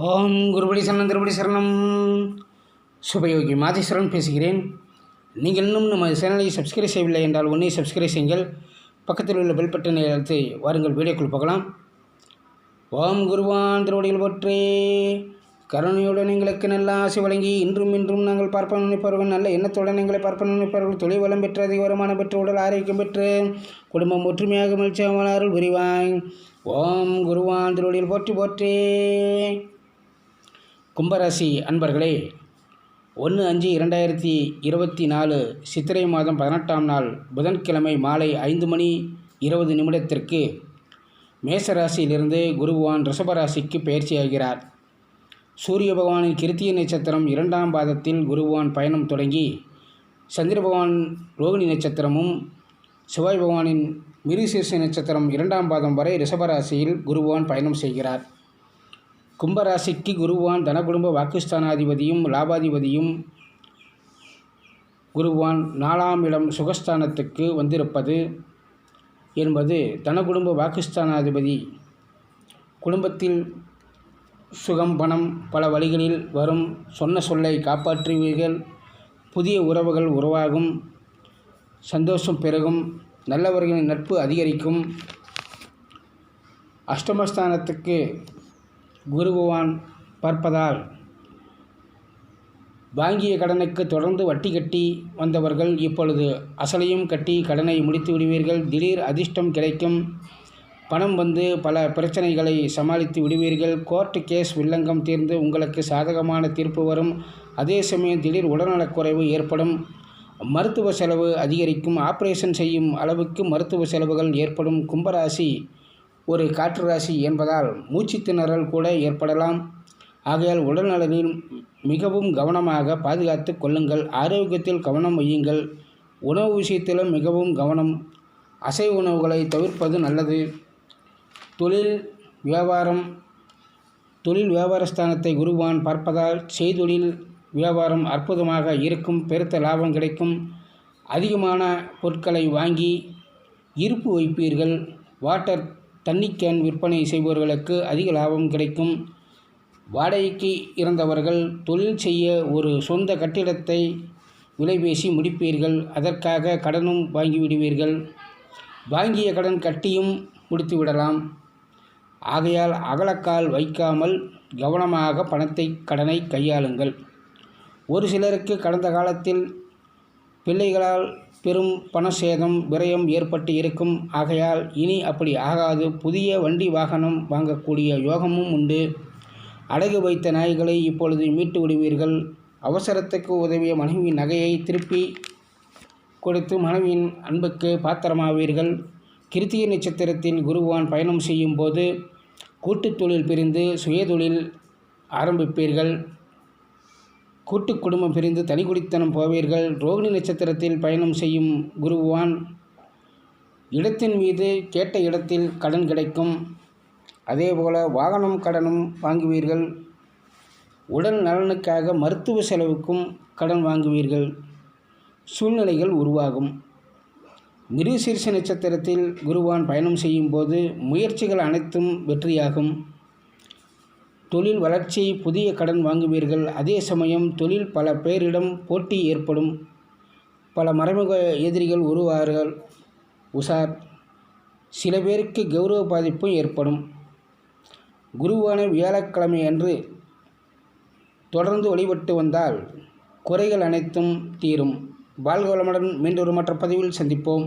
ஓம் குருபடி சரணம் திருபடி சரணம். சுபயோகி மாதேஸ்வரன் பேசுகிறேன். நீங்கள் இன்னும் நம்ம சேனலை சப்ஸ்கிரைப் செய்யவில்லை என்றால் ஒன்றே சப்ஸ்கிரைப் செய்யுங்கள். பக்கத்தில் உள்ள பெல் பட்டனை அழுத்தி வாருங்கள் வீடியோக்குள் பார்க்கலாம் ஓம் குருவான் திருவடியில் போற்றே. கருணையுடன் எங்களுக்கு நல்ல ஆசை வழங்கி இன்றும் இன்றும் நாங்கள் பார்ப்பன் நினைப்பவர்கள் நல்ல எண்ணத்துடன் எங்களை பார்ப்பன் நினைப்பவர்கள் தொழில் வளம் பெற்று அதிக வருமானம் பெற்று உடல் ஆரோக்கியம் பெற்று குடும்பம் ஒற்றுமையாக மகிழ்ச்சியாக அருள் விரிவாய் ஓம் குருவான் திருவடியில் போற்றி போற்றே. கும்பராசி அன்பர்களே ஒன்று அஞ்சு இரண்டாயிரத்தி இருபத்தி நாலு சித்திரை மாதம் பதினெட்டாம் நாள் புதன்கிழமை மாலை ஐந்து மணி இருபது நிமிடத்திற்கு மேசராசியிலிருந்து குருவான் ரிஷபராசிக்கு பயிற்சியாகிறார். சூரிய பகவானின் கிருத்திய நட்சத்திரம் இரண்டாம் பாதத்தில் குருவான் பயணம் தொடங்கி சந்திர பகவான் ரோகிணி நட்சத்திரமும் சிவாய் பகவானின் மிருசீர்ஷ நட்சத்திரம் இரண்டாம் பாதம் வரை ரிஷபராசியில் குருவான் பயணம் செய்கிறார். கும்பராசிக்கு குருவான் தனகுடும்ப வாக்குஸ்தானாதிபதியும் லாபாதிபதியும் குருவான் நாலாம் இடம் சுகஸ்தானத்துக்கு வந்திருப்பது என்பது தனகுடும்ப வாக்குஸ்தானாதிபதி குடும்பத்தில் சுகம் பணம் பல வழிகளில் வரும். சொன்ன சொல்லை காப்பாற்றுவீர்கள். புதிய உறவுகள் உருவாகும். சந்தோஷம் பெருகும். நல்லவர்களின் நட்பு அதிகரிக்கும். அஷ்டமஸ்தானத்துக்கு குருபவான் பார்ப்பதால் வாங்கிய கடனுக்கு தொடர்ந்து வட்டி கட்டி வந்தவர்கள் இப்பொழுது அசலையும் கட்டி கடனை முடித்து விடுவீர்கள். திடீர் அதிர்ஷ்டம் கிடைக்கும். பணம் வந்து பல பிரச்சனைகளை சமாளித்து விடுவீர்கள். கோர்ட்டு கேஸ் வில்லங்கம் தீர்ந்து உங்களுக்கு சாதகமான தீர்ப்பு வரும். அதே சமயம் திடீர் உடல்நலக்குறைவு ஏற்படும். மருத்துவ செலவு அதிகரிக்கும். ஆப்ரேஷன் செய்யும் அளவுக்கு மருத்துவ செலவுகள் ஏற்படும். கும்பராசி ஒரு காற்று ராசி என்பதால் மூச்சு திணறல் கூட ஏற்படலாம். ஆகையால் உடல்நலனில் மிகவும் கவனமாக பாதுகாத்து கொள்ளுங்கள். ஆரோக்கியத்தில் கவனம் வையுங்கள். உணவு விஷயத்திலும் மிகவும் கவனம். அசைவ உணவுகளை தவிர்ப்பது நல்லது. தொழில் வியாபாரம். தொழில் வியாபாரஸ்தானத்தை குருவான் பார்ப்பதால் செய்தொழில் வியாபாரம் அற்புதமாக இருக்கும். பெருத்த லாபம் கிடைக்கும். அதிகமான பொருட்களை வாங்கி இருப்பு வைப்பீர்கள். வாட்டர் தண்ணி கேன் விற்பனை செய்பவர்களுக்கு அதிக லாபம் கிடைக்கும். வாடகைக்கு இருந்தவர்கள் தொழில் செய்ய ஒரு சொந்த கட்டிடத்தை விலைபேசி முடிப்பீர்கள். அதற்காக கடனும் வாங்கிவிடுவீர்கள் வாங்கிய கடன் கட்டியும் முடித்து விடலாம். ஆகையால் அகலக்கால் வைக்காமல் கவனமாக பணத்தை கடனை கையாளுங்கள். ஒரு சிலருக்கு கடந்த காலத்தில் பிள்ளைகளால் பெரும் பண சேதம் விரயம் ஏற்பட்டு இருக்கும். ஆகையால் இனி அப்படி ஆகாது. புதிய வண்டி வாகனம் வாங்கக்கூடிய யோகமும் உண்டு. அடகு வைத்த நாய்களை இப்பொழுது மீட்டு விடுவீர்கள். அவசரத்துக்கு உதவிய மனைவியின் நகையை திருப்பி கொடுத்து மனைவியின் அன்புக்கு பாத்திரமாவீர்கள். கிருத்திய நட்சத்திரத்தில் குருவான் பயணம் செய்யும் போது கூட்டுத் தொழில் பிரிந்து சுயதொழில் ஆரம்பிப்பீர்கள். கூட்டு குடும்பம் பிரிந்து தனிக்குடித்தனம் போவீர்கள். ரோகிணி நட்சத்திரத்தில் பயணம் செய்யும் குருவான் இடத்தின் மீது கேட்ட இடத்தில் கடன் கிடைக்கும். அதேபோல வாகனம் கடனும் வாங்குவீர்கள். உடல் நலனுக்காக மருத்துவ செலவுக்கும் கடன் வாங்குவீர்கள். சூழ்நிலைகள் உருவாகும். மிருசீர்ஷ நட்சத்திரத்தில் குருவான் பயணம் செய்யும் போது முயற்சிகள் அனைத்தும் வெற்றியாகும். தொழில் வளர்ச்சி புதிய கடன் வாங்குவீர்கள். அதே சமயம் தொழில் பல பேரிடம் போட்டி ஏற்படும். பல மறைமுக எதிரிகள் உருவார்கள் உஷார். சில பேருக்கு கௌரவ பாதிப்பும் ஏற்படும். குருவான வியாழக்கிழமை அன்று தொடர்ந்து வழிபட்டு வந்தால் குறைகள் அனைத்தும் தீரும். வாழ்க வளமுடன் மீண்டொரு மற்ற பதிவில் சந்திப்போம்.